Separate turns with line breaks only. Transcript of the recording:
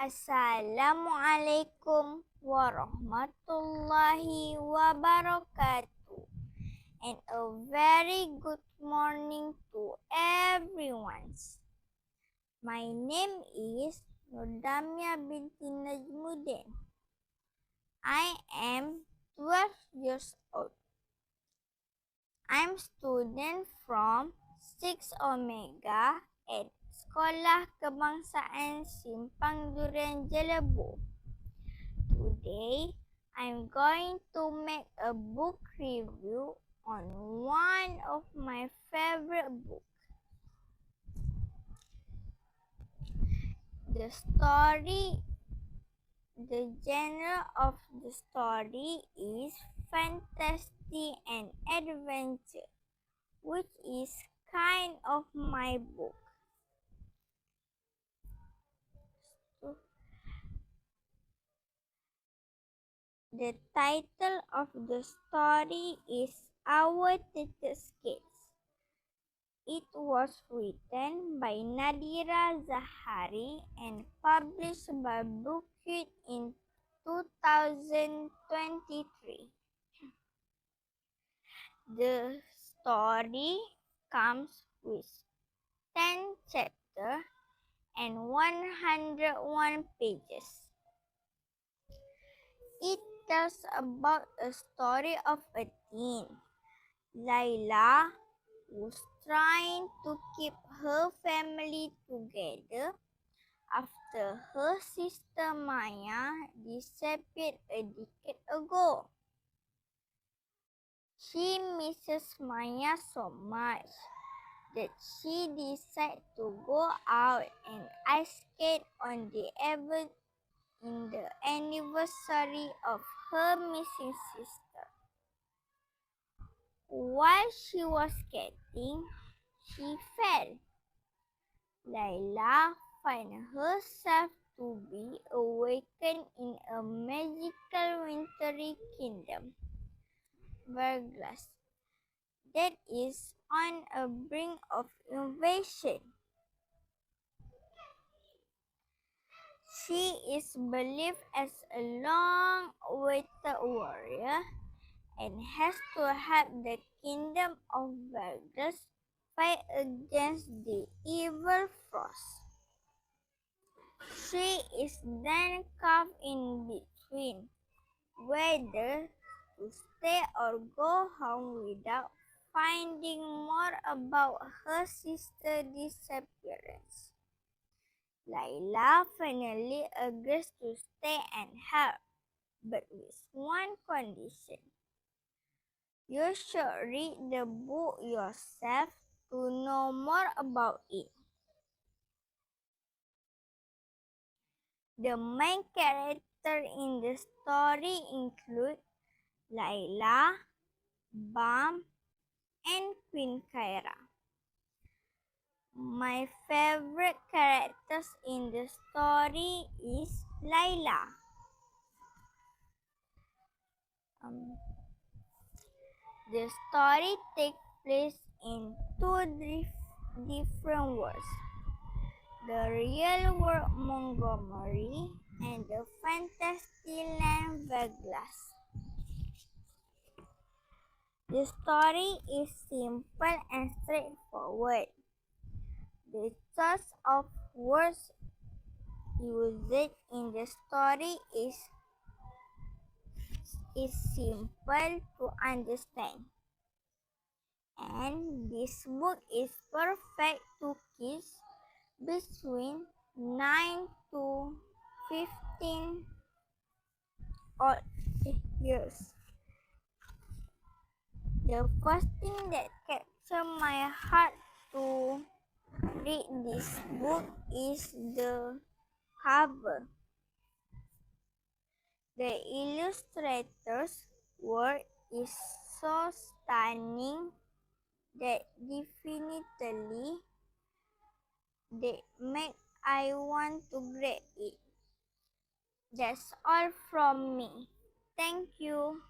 Assalamualaikum warahmatullahi wabarakatuh. And a very good morning to everyone. My name is Nurdamia binti Najmuddin. I am 12 years old. I'm student from 6 Omega at Sekolah Kebangsaan Simpang Durian Jelebu. Today, I'm going to make a book review on one of my favorite books. The story, the genre of the story is fantasy and adventure, which is kind of my book. The title of the story is Our Teacher's Kids. It was written by Nadira Zahari and published by Bookit in 2023. The story comes with 10 chapters and 101 pages. It tells about a story of a teen, Laila, who's trying to keep her family together after her sister Maya disappeared a decade ago. She misses Maya so much that she decided to go out and ice skate on the ever in the anniversary of her missing sister. While she was skating, she fell. Layla found herself to be awakened in a magical wintry kingdom, Verglas, that is on a brink of invasion. She is believed as a long-awaited warrior and has to help the kingdom of Verglas fight against the evil frost. She is then caught in between whether to stay or go home without finding more about her sister's disappearance. Laila finally agrees to stay and help, but with one condition. You should read the book yourself to know more about it. The main character in the story include Laila, Bam, and Queen Kaira. My favorite characters in the story is Laila. Um, the story takes place in two dif- different worlds the real world Montgomery and the fantasy land Verglas. The story is simple and straightforward. The choice of words used in the story is is simple to understand. And this book is perfect to kids between 9 to 15 odd years. The first thing that captured my heart to read this book is the cover. The illustrator's work is so stunning that definitely they make I want to grade it. That's all from me. Thank you.